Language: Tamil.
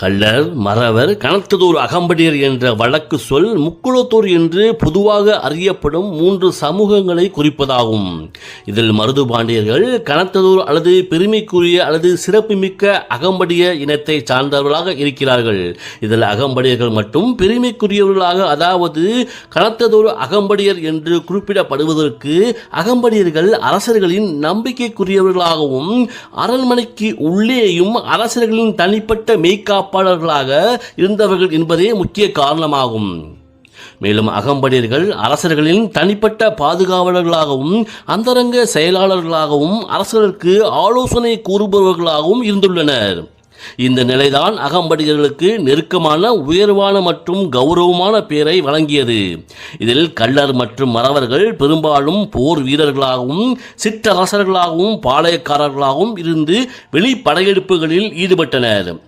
கள்ளர் மறவர் கணத்ததோர் அகம்படியர் என்ற வழக்கு சொல் முக்குளத்தூர் என்று பொதுவாக அறியப்படும் மூன்று சமூகங்களை குறிப்பதாகும். இதில் மருதுபாண்டியர்கள் கணத்ததோர் அல்லது பெருமைக்குரிய அல்லது சிறப்புமிக்க அகம்படிய இனத்தை சார்ந்தவர்களாக இருக்கிறார்கள். இதில் அகம்படியர்கள் மட்டும் பெருமைக்குரியவர்களாக அதாவது கணத்ததோர் அகம்படியர் என்று குறிப்பிடப்படுவதற்கு அகம்படியர்கள் அரசர்களின் நம்பிக்கைக்குரியவர்களாகவும் அரண்மனைக்கு உள்ளேயும் அரசர்களின் தனிப்பட்ட காப்பாளர்களாக இருந்தவர்கள் என்பதே முக்கிய காரணமாகும். மேலும் அகம்படியர்கள் அரசர்களின் தனிப்பட்ட பாதுகாவலர்களாகவும் அந்தரங்க செயலாளர்களாகவும் அரசர்களுக்கு ஆலோசனை கூறுபவர்களாகவும் இருந்துள்ளனர். இந்த நிலைதான் அகம்படியர்களுக்கு நெருக்கமான உயர்வான மற்றும் கௌரவமான பெயரை வழங்கியது. இதில் கள்ளர் மற்றும் மறவர்கள் பெரும்பாலும் போர் வீரர்களாகவும் சிற்றரசர்களாகவும் பாளையக்காரர்களாகவும் இருந்து வெளிப்படையெடுப்புகளில் ஈடுபட்டனர்.